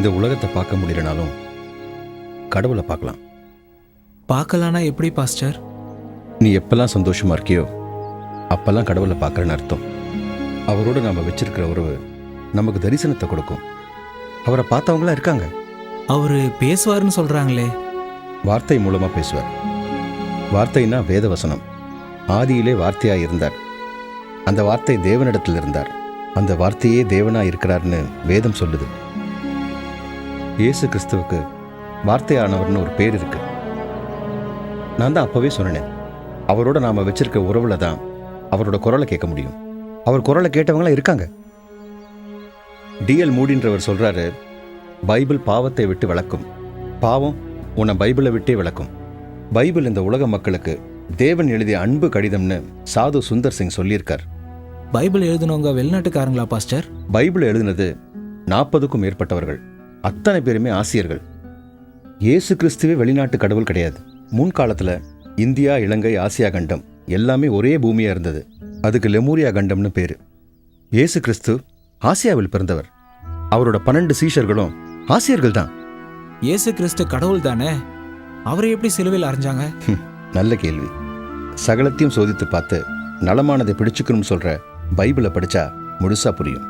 இந்த உலகத்தை பார்க்க முடியலனாலும் கடவுளை பார்க்கலாம். பார்க்கலானா எப்படி பாஸ்டர்? நீ எப்பெல்லாம் சந்தோஷமா இருக்கியோ அப்பெல்லாம் கடவுளை பார்க்கறன்னு அர்த்தம். அவரோட நாம வச்சிருக்கிற உறவு நமக்கு தரிசனத்தை கொடுக்கும். அவரை பார்த்தவங்களா இருக்காங்க. அவரு பேசுவாருன்னு சொல்றாங்களே. வார்த்தை மூலமா பேசுவார். வார்த்தைனா வேதவசனம். ஆதியிலே வார்த்தையா இருந்தார். அந்த வார்த்தை தேவனிடத்தில் இருந்தார். அந்த வார்த்தையே தேவனா இருக்கிறார்னு வேதம் சொல்லுது. இயேசு கிறிஸ்துவுக்கு வார்த்தையானவர்னு ஒரு பேர் இருக்கு. நான் தான் அப்பவே சொன்னேன். அவரோட நாம வச்சிருக்க உறவுல தான் அவரோட குரலை கேட்க முடியும். அவர் குரலை கேட்டவங்களா இருக்காங்க. டிஎல் மூடின்றவர் சொல்றாரு பைபிள் பாவத்தை விட்டு விளக்கும். பாவம் உன்னை பைபிளை விட்டே விளக்கும். பைபிள் இந்த உலக மக்களுக்கு தேவன் எழுதிய அன்பு கடிதம்னு சாது சுந்தர் சிங் சொல்லியிருக்கார். பைபிள் எழுதுனவங்க வெளிநாட்டுக்காரங்களா பாஸ்டர்? பைபிள் எழுதினது நாற்பதுக்கும் மேற்பட்டவர்கள். அத்தனை பேருமே ஆசியர்கள் இயேசு கிறிஸ்துவே வெளிநாட்டு கடவுள் கிடையாது. முன்காலத்துல இந்தியா இலங்கை ஆசியா கண்டம் எல்லாமே ஒரே பூமியா இருந்தது. அதுக்கு லெமூரியா கண்டம்னு பேரு. இயேசு கிறிஸ்து ஆசியாவில் பிறந்தவர். அவரோட பன்னெண்டு சீஷர்களும் ஆசியர்கள் தான். இயேசு கிறிஸ்து கடவுள் தானே? அவரை எப்படி சிலுவையில் அரைஞ்சாங்க? நல்ல கேள்வி. சகலத்தையும் சோதித்து பார்த்து நலமானதை பிடிச்சுக்கணும்னு சொல்ற பைபிளை படிச்சா முழுசா புரியும்.